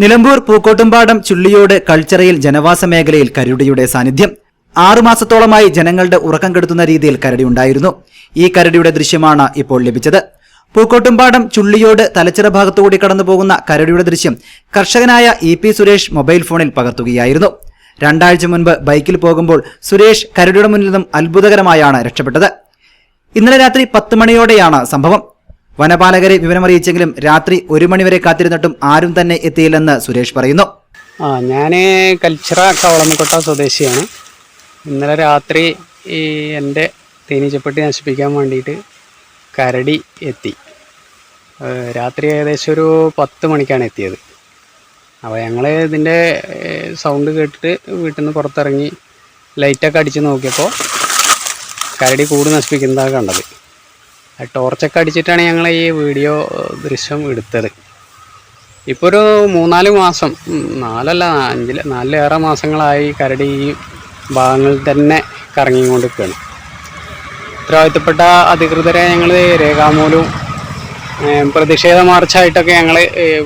നിലമ്പൂർ പൂക്കോട്ടുംപാടം ചുള്ളിയോട് കൾച്ചറയിൽ ജനവാസ മേഖലയിൽ കരടിയുടെ സാന്നിധ്യം. ആറുമാസത്തോളമായി ജനങ്ങളുടെ ഉറക്കം കെടുത്തുന്ന രീതിയിൽ കരടി ഉണ്ടായിരുന്നു. ഈ കരടിയുടെ ദൃശ്യമാണ് ഇപ്പോൾ ലഭിച്ചത്. പൂക്കോട്ടുംപാടം ചുള്ളിയോട് തലച്ചിറ ഭാഗത്തുകൂടി കടന്നുപോകുന്ന കരടിയുടെ ദൃശ്യം കർഷകനായ ഇ പി സുരേഷ് മൊബൈൽ ഫോണിൽ പകർത്തുകയായിരുന്നു. രണ്ടാഴ്ച മുൻപ് ബൈക്കിൽ പോകുമ്പോൾ സുരേഷ് കരടിയുടെ മുന്നിൽ നിന്നും അത്ഭുതകരമായാണ് രക്ഷപ്പെട്ടത്. ഇന്നലെ രാത്രി പത്ത് മണിയോടെയാണ് സംഭവം. വനപാലകരെ വിവരമറിയിച്ചെങ്കിലും രാത്രി ഒരു മണിവരെ കാത്തിരുന്നിട്ടും ആരും തന്നെ എത്തിയില്ലെന്ന് സുരേഷ് പറയുന്നു. ആ ഞാൻ കൽച്ചിറ കവളമക്കോട്ട സ്വദേശിയാണ്. ഇന്നലെ രാത്രി ഈ എന്റെ തേനീച്ചപ്പെട്ടി നശിപ്പിക്കാൻ വേണ്ടിയിട്ട് കരടി എത്തി. രാത്രി ഏകദേശം ഒരു പത്ത് മണിക്കാണ് എത്തിയത്. അപ്പോൾ ഞങ്ങൾ ഇതിന്റെ സൗണ്ട് കേട്ടിട്ട് വീട്ടിൽ നിന്ന് പുറത്തിറങ്ങി ലൈറ്റൊക്കെ അടിച്ച് നോക്കിയപ്പോൾ കരടി കൂട് നശിപ്പിക്കുന്നതാണ് കണ്ടത്. ടോർച്ചൊക്കെ അടിച്ചിട്ടാണ് ഞങ്ങൾ ഈ വീഡിയോ ദൃശ്യം എടുത്തത്. ഇപ്പോൾ ഒരു മൂന്നാൽ മാസം നാലല്ല അഞ്ചിൽ നാലിലേറെ മാസങ്ങളായി കരടി ഈ ഭാഗങ്ങളിൽ തന്നെ കറങ്ങിക്കൊണ്ട് നിൽക്കുകയാണ് ഉത്തരവാദിത്തപ്പെട്ട അധികൃതരെ ഞങ്ങൾ രേഖാമൂലവും പ്രതിഷേധ മാർച്ചായിട്ടൊക്കെ ഞങ്ങൾ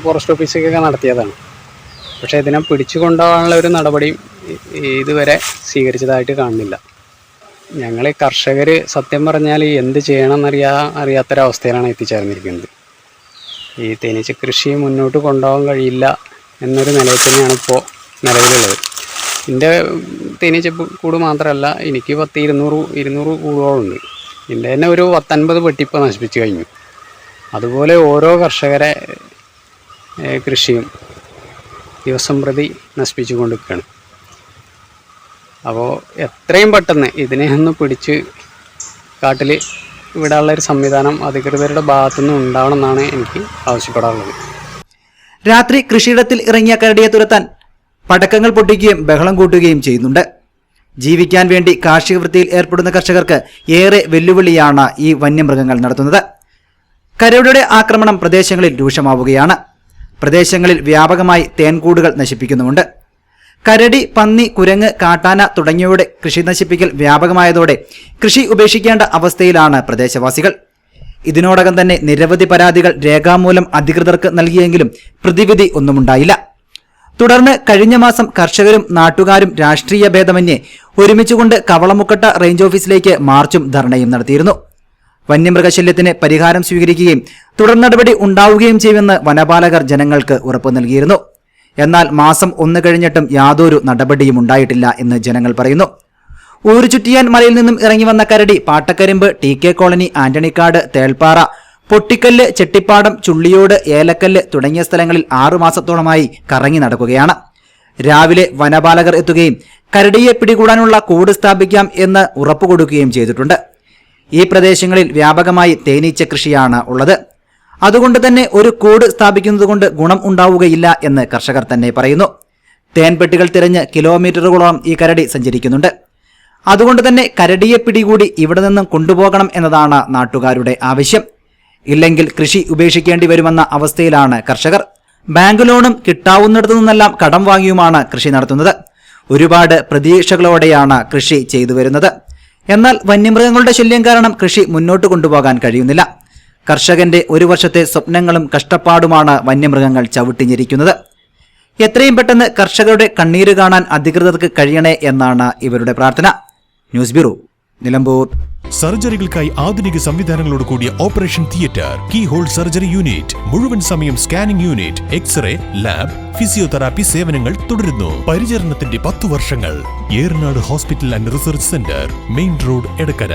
ഫോറസ്റ്റ് ഓഫീസിലേക്കൊക്കെ നടത്തിയതാണ്. പക്ഷേ ഇതിനെ പിടിച്ചു കൊണ്ടുപോകാനുള്ള ഒരു നടപടിയും ഇതുവരെ സ്വീകരിച്ചതായിട്ട് കാണുന്നില്ല. ഞങ്ങൾ കർഷകർ സത്യം പറഞ്ഞാൽ എന്ത് ചെയ്യണമെന്നറിയാ അറിയാത്തൊരവസ്ഥയിലാണ് എത്തിച്ചേർന്നിരിക്കുന്നത്. ഈ തേനീച്ച കൃഷി മുന്നോട്ട് കൊണ്ടുപോകാൻ കഴിയില്ല എന്നൊരു നിലയിൽ തന്നെയാണ് ഇപ്പോൾ നിലവിലുള്ളത്. എന്റെ തേനീച്ച കൂട് മാത്രമല്ല എനിക്ക് പത്ത് ഇരുന്നൂറ് ഇരുന്നൂറ് കൂടുകളുണ്ട് എന്റെ തന്നെ ഒരു പത്തൊൻപത് പെട്ടിപ്പോൾ നശിപ്പിച്ചു കഴിഞ്ഞു. അതുപോലെ ഓരോ കർഷകരെ കൃഷിയും ദിവസം പ്രതി നശിപ്പിച്ചു കൊണ്ടിരിക്കുകയാണ് അപ്പോൾ എത്രയും പെട്ടെന്ന് ഇതിനെ ഒന്ന് പിടിച്ച് കാട്ടിൽ ഇവിടെയുള്ള ഒരു സംവിധാനം അധികൃതരുടെ ഭാഗത്തുനിന്ന് ഉണ്ടാവണമെന്നാണ് എനിക്ക് ആവശ്യപ്പെടാറുള്ളത്. രാത്രി കൃഷിയിടത്തിൽ ഇറങ്ങിയ കരടിയെ തുരത്താൻ പടക്കങ്ങൾ പൊട്ടിക്കുകയും ബഹളം കൂട്ടുകയും ചെയ്യുന്നുണ്ട്. ജീവിക്കാൻ വേണ്ടി കാർഷിക വൃത്തിയിൽ ഏർപ്പെടുന്ന കർഷകർക്ക് ഏറെ വെല്ലുവിളിയാണ് ഈ വന്യമൃഗങ്ങൾ നടത്തുന്നത്. കരടിയുടെ ആക്രമണം പ്രദേശങ്ങളിൽ രൂക്ഷമാവുകയാണ്. പ്രദേശങ്ങളിൽ വ്യാപകമായി തേൻകൂടുകൾ നശിപ്പിക്കുന്നുമുണ്ട്. കരടി പന്നി കുരങ്ങ് കാട്ടാന തുടങ്ങിയവയുടെ കൃഷി നശിപ്പിക്കൽ വ്യാപകമായതോടെ കൃഷി ഉപേക്ഷിക്കേണ്ട അവസ്ഥയിലാണ് പ്രദേശവാസികൾ. ഇതിനോടകം തന്നെ നിരവധി പരാതികൾ രേഖാമൂലം അധികൃതർക്ക് നൽകിയെങ്കിലും പ്രതിവിധി ഒന്നുമുണ്ടായില്ല. തുടർന്ന് കഴിഞ്ഞ മാസം കർഷകരും നാട്ടുകാരും രാഷ്ട്രീയ ഭേദമന്യേ ഒരുമിച്ചുകൊണ്ട് കവളമുക്കട്ട റേഞ്ച് ഓഫീസിലേക്ക് മാർച്ചും ധർണയും നടത്തിയിരുന്നു. വന്യമൃഗശല്യത്തിന് പരിഹാരം സ്വീകരിക്കുകയും തുടർ നടപടി ഉണ്ടാവുകയും ചെയ്യുമെന്ന് വനപാലകർ ജനങ്ങൾക്ക് ഉറപ്പു നൽകിയിരുന്നു. എന്നാൽ മാസം ഒന്ന് കഴിഞ്ഞിട്ടും യാതൊരു നടപടിയും ഉണ്ടായിട്ടില്ല എന്ന് ജനങ്ങൾ പറയുന്നു. ഊരുചുറ്റിയാൻ മലയിൽ നിന്നും ഇറങ്ങി വന്ന കരടി Pattakkarimbu T K colony Antonykkad Thelpara Pottikkallu Chettippadam Chulliyode Elakkallu തുടങ്ങിയ സ്ഥലങ്ങളിൽ ആറുമാസത്തോളമായി കറങ്ങി നടക്കുകയാണ്. രാവിലെ വനപാലകർ എത്തുകയും കരടിയെ പിടികൂടാനുള്ള കൂട് സ്ഥാപിക്കാം എന്ന് ഉറപ്പുകൊടുക്കുകയും ചെയ്തിട്ടുണ്ട്. ഈ പ്രദേശങ്ങളിൽ വ്യാപകമായി തേനീച്ച കൃഷിയാണ് ഉള്ളത്. അതുകൊണ്ട് തന്നെ ഒരു കൂട് സ്ഥാപിക്കുന്നതുകൊണ്ട് ഗുണം ഉണ്ടാവുകയില്ല എന്ന് കർഷകർ തന്നെ പറയുന്നു. തേൻപെട്ടികൾ തിരഞ്ഞ് കിലോമീറ്ററുകളോളം ഈ കരടി സഞ്ചരിക്കുന്നുണ്ട്. അതുകൊണ്ട് തന്നെ കരടിയെ പിടികൂടി ഇവിടെ നിന്നും കൊണ്ടുപോകണം എന്നതാണ് നാട്ടുകാരുടെ ആവശ്യം. ഇല്ലെങ്കിൽ കൃഷി ഉപേക്ഷിക്കേണ്ടി വരുമെന്ന അവസ്ഥയിലാണ് കർഷകർ. ബാങ്ക് ലോണും കിട്ടാവുന്നിടത്തു നിന്നെല്ലാം കടം വാങ്ങിയുമാണ് കൃഷി നടത്തുന്നത്. ഒരുപാട് പ്രതീക്ഷകളോടെയാണ് കൃഷി ചെയ്തു വരുന്നത്. എന്നാൽ വന്യമൃഗങ്ങളുടെ ശല്യം കാരണം കൃഷി മുന്നോട്ട് കൊണ്ടുപോകാൻ കഴിയുന്നില്ല. കർഷകന്റെ ഒരു വർഷത്തെ സ്വപ്നങ്ങളും കഷ്ടപ്പാടുമാണ് വന്യമൃഗങ്ങൾ ചവിട്ടിഞ്ഞിരിക്കുന്നത്. എത്രയും പെട്ടെന്ന് കർഷകരുടെ കണ്ണീര് കാണാൻ അധികൃതർക്ക് കഴിയണേ എന്നാണ് ഇവരുടെ പ്രാർത്ഥന. News bureau Nilambur. സർജറികൾക്കായി ആധുനിക സംവിധാനങ്ങളോട് കൂടിയ operation theatre key hole surgery unit മുഴുവൻ സമയം scanning unit x-ray lab physiotherapy സേവനങ്ങൾ തുടരുന്നു. പരിചരണത്തിന്റെ പത്തു വർഷങ്ങൾ. Eranad hospital and research centre main road Edakkara.